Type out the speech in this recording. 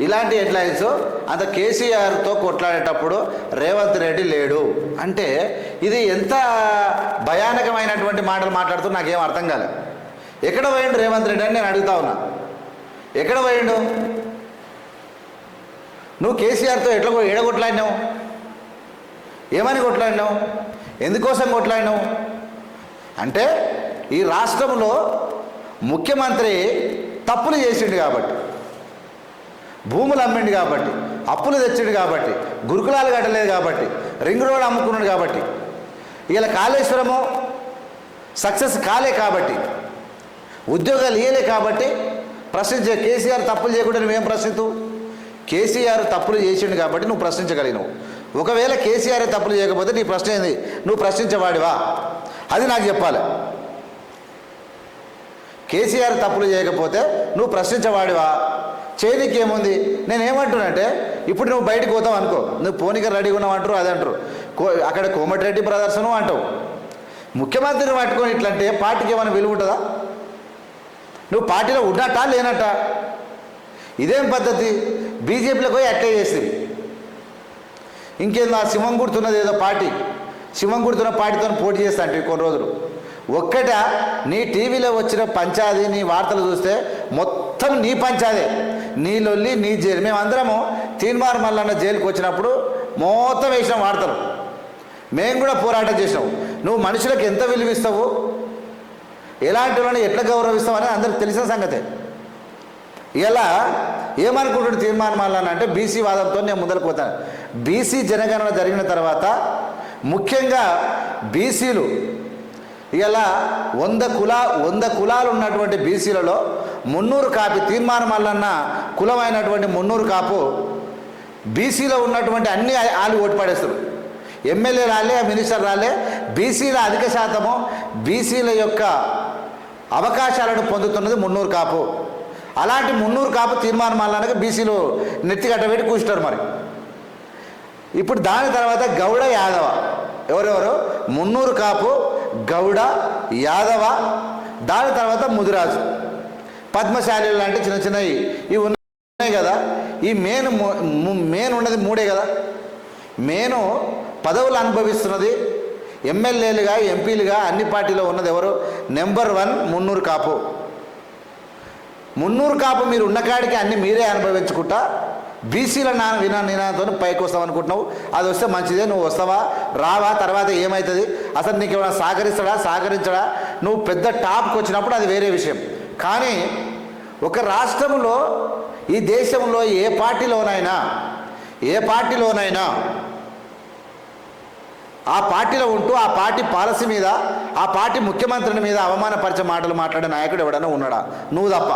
ఇలాంటి హెడ్లైన్స్ అంత కేసీఆర్తో కొట్లాడేటప్పుడు రేవంత్ రెడ్డి లేడు. అంటే ఇది ఎంత భయానకమైనటువంటి మాటలు మాట్లాడుతూ నాకేం అర్థం కాలేదు ఎక్కడ పోయిండు రేవంత్ రెడ్డి అని నేను అడుగుతా ఉన్నా. ఎక్కడ పోయిండు? నువ్వు కేసీఆర్తో ఎట్లా ఏడ ఎడ కొట్లాడినావు? ఏమని కొట్లాడినావు? ఎందుకోసం కొట్లాడినావు? అంటే ఈ రాష్ట్రంలో ముఖ్యమంత్రి తప్పులు చేసిండు కాబట్టి. భూములు అమ్మిండు కాబట్టి అప్పులు తెచ్చిండు కాబట్టి గురుకులాలు కట్టలేదు కాబట్టి రింగ్ రోడ్ అమ్ముకున్నాడు కాబట్టి. ఇలా కాళేశ్వరము సక్సెస్ కాలే కాబట్టి ఉద్యోగాలు ఇయ్యలే కాబట్టి ప్రశ్నించే కేసీఆర్ తప్పులు చేయకుండా నువ్వేం ప్రశ్నిస్తూ కేసీఆర్ తప్పులు చేసిండు కాబట్టి నువ్వు ప్రశ్నించగలిగినావు. ఒకవేళ కేసీఆర్ తప్పులు చేయకపోతే నీ ప్రశ్న ఏంది? నువ్వు ప్రశ్నించేవాడివా? అది నాకు చెప్పాలి. కేసీఆర్ తప్పులు చేయకపోతే నువ్వు ప్రశ్నించేవాడివా? చేయనీకి ఏముంది? నేనేమంటున్నానంటే ఇప్పుడు నువ్వు బయటకు పోతావు అనుకో. నువ్వు పోనీకి రెడీగా ఉన్నావు అంటారు అది అంటారు. కో అక్కడ కోమటిరెడ్డి బ్రదర్స్ను అంటావు. ముఖ్యమంత్రిని పట్టుకొని ఇట్లంటే పార్టీకి ఏమైనా విలువ ఉంటుందా? నువ్వు పార్టీలో ఉన్నట్టా లేనట్టా? ఇదేం పద్ధతి? బీజేపీలో పోయి అట్లే చేస్తుంది. ఇంకేందో ఆ సింహం గుర్తున్నది ఏదో పార్టీ? సింహం గుర్తున్న పార్టీతో పోటీ చేస్తా అంటే కొన్ని రోజులు. ఒక్కట నీ టీవీలో వచ్చిన పంచాది నీ వార్తలు చూస్తే మొత్తం నీ పంచాదే. నీళ్ళొల్లి నీ జైలు. మేమందరము తీన్మార్ మల్లన్న జైలుకి వచ్చినప్పుడు మొత్తం వేసినాం వార్తలు మేము కూడా పోరాటం చేసినాం. నువ్వు మనుషులకు ఎంత విలువిస్తావు ఎలాంటి వాళ్ళని ఎట్లా గౌరవిస్తావు అనేది అందరికి తెలిసిన సంగతే. ఇలా ఏమనుకుంటున్నాడు తీర్మానం మల్లన్న అంటే బీసీ వాదంతో నేను ముందరకు పోతాను. బీసీ జనగణన జరిగిన తర్వాత ముఖ్యంగా బీసీలు ఇలా వంద కులా వంద కులాలు ఉన్నటువంటి బీసీలలో మున్నూరు కాపి తీర్మానం అల్లన్న కులమైనటువంటి మున్నూరు కాపు బీసీలో ఉన్నటువంటి అన్ని వాళ్ళు ఓటు పడేస్తారు. ఎమ్మెల్యే రాలే మినిస్టర్ రాలే బీసీల అధిక శాతము బీసీల యొక్క అవకాశాలను పొందుతున్నది మున్నూరు కాపు. అలాంటి మున్నూరు కాపు తీర్మానం మల్లనగా బీసీలు నెత్తి కట్టబెట్టి కూర్చుంటారు మరి. ఇప్పుడు దాని తర్వాత గౌడ యాదవ. ఎవరెవరు? మున్నూరు కాపు గౌడ యాదవ దాని తర్వాత ముదిరాజు. పద్మశాలి లాంటి చిన్న చిన్నవి. ఇవి ఉన్నాయి కదా. ఈ మెయిన్ మెయిన్ ఉన్నది మూడే కదా. మెయిన్ పదవులు అనుభవిస్తున్నది ఎమ్మెల్యేలుగా ఎంపీలుగా అన్ని పార్టీలో ఉన్నది ఎవరు? Number one Munnuru Kapu. మున్నూరు కాపు మీరు ఉన్న కాడికి అన్ని మీరే అనుభవించుకుంటా. బీసీల నాన్న వినా నినాదంతో పైకి వస్తావు అనుకుంటున్నావు. అది వస్తే మంచిదే నువ్వు వస్తావా? రావా తర్వాత ఏమవుతుంది అసలు నీకు ఏమైనా సహకరిస్తాడా? సహకరించడా? నువ్వు పెద్ద టాప్కి వచ్చినప్పుడు అది వేరే విషయం. కానీ ఒక రాష్ట్రంలో ఈ దేశంలో ఏ పార్టీలోనైనా ఏ పార్టీలోనైనా ఆ పార్టీలో ఉంటూ ఆ పార్టీ పాలసీ మీద ఆ పార్టీ ముఖ్యమంత్రిని మీద అవమానపరిచే మాటలు మాట్లాడే నాయకుడు ఎవడైనా ఉన్నాడా? నువ్వు తప్ప.